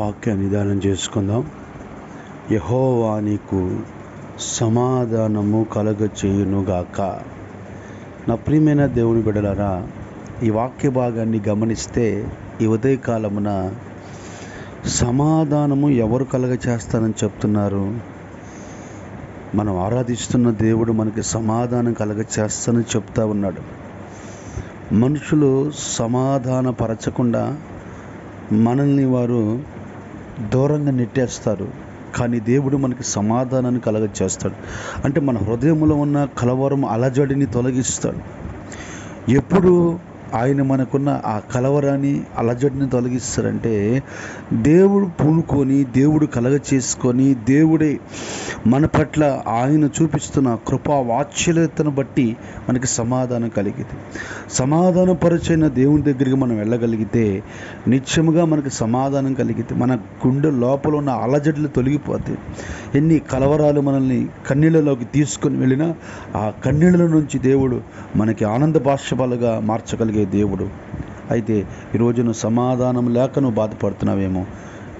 వాక్య నిదానం చేసుకుందాం. యహోవా నీకు సమాధానము కలగచేయునుగాక. నా ప్రియమైన దేవుని బిడలారా ఈ వాక్య భాగాన్ని గమనిస్తే ఈ ఉదయకాలమున సమాధానము ఎవరు కలగ చేస్తానని చెప్తున్నారు. మనం ఆరాధిస్తున్న దేవుడు మనకి సమాధానం కలగ చేస్తానని చెప్తా ఉన్నాడు. మనుషులు సమాధానపరచకుండా మనల్ని వారు దూరంగా నెట్టేస్తారు. కానీ దేవుడు మనకి సమాధానాన్ని కలగచేస్తాడు అంటే మన హృదయంలో ఉన్న కలవరం అలజడిని తొలగిస్తాడు. ఎప్పుడు ఆయన మనకున్న ఆ కలవరాన్ని అలజడిని తొలగిస్తారంటే దేవుడు పూనుకొని దేవుడు కలగ చేసుకొని దేవుడే మన పట్ల ఆయన చూపిస్తున్న కృపా వాత్సల్యతను బట్టి మనకి సమాధానం కలిగింది సమాధానపరచైన దేవుని దగ్గరికి మనం వెళ్ళగలిగితే నిత్యముగా మనకి సమాధానం కలిగితే మన గుండె లోపల ఉన్న అలజడులు తొలగిపోతాయి ఎన్ని కలవరాలు మనల్ని కన్నీళ్ళలోకి తీసుకొని వెళ్ళినా ఆ కన్నీళ్ళ నుంచి దేవుడు మనకి ఆనంద భాష్యపాలుగా మార్చగలిగే దేవుడు. అయితే ఈరోజు నువ్వు సమాధానం లేక నువ్వు బాధపడుతున్నావేమో.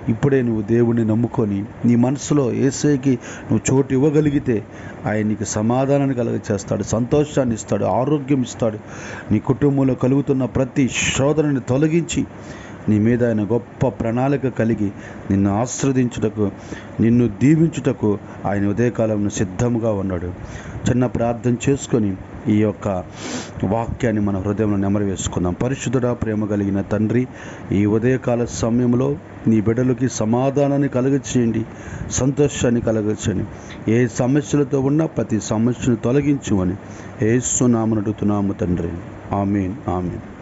ఇప్పుడే నువ్వు దేవుణ్ణి నమ్ముకొని నీ మనసులో ఏసైకి నువ్వు చోటు ఇవ్వగలిగితే ఆయన నీకు సమాధానాన్ని కలుగ చేస్తాడు సంతోషాన్ని ఇస్తాడు ఆరోగ్యం ఇస్తాడు. నీ కుటుంబంలో కలుగుతున్న ప్రతి శోధనని తొలగించి నీ మీద ఆయన గొప్ప ప్రణాళిక కలిగి నిన్ను ఆశ్రదించుటకు నిన్ను దీవించుటకు ఆయన ఉదయకాలంలో సిద్ధముగా ఉన్నాడు. చిన్న ప్రార్థన చేసుకొని ఈ యొక్క వాక్యాన్ని మన హృదయంలో నెమరు వేసుకుందాం. పరిశుద్ధుడా ప్రేమ కలిగిన తండ్రి ఈ ఉదయకాల సమయంలో నీ బిడ్డలకి సమాధానాన్ని కలగచేయండి సంతోషాన్ని కలగచేయండి. ఏ సమస్యలతో ఉన్నా ప్రతి సమస్యను తొలగించుమని ఏసునామను అడుగుతున్నాము తండ్రి. Amen amen.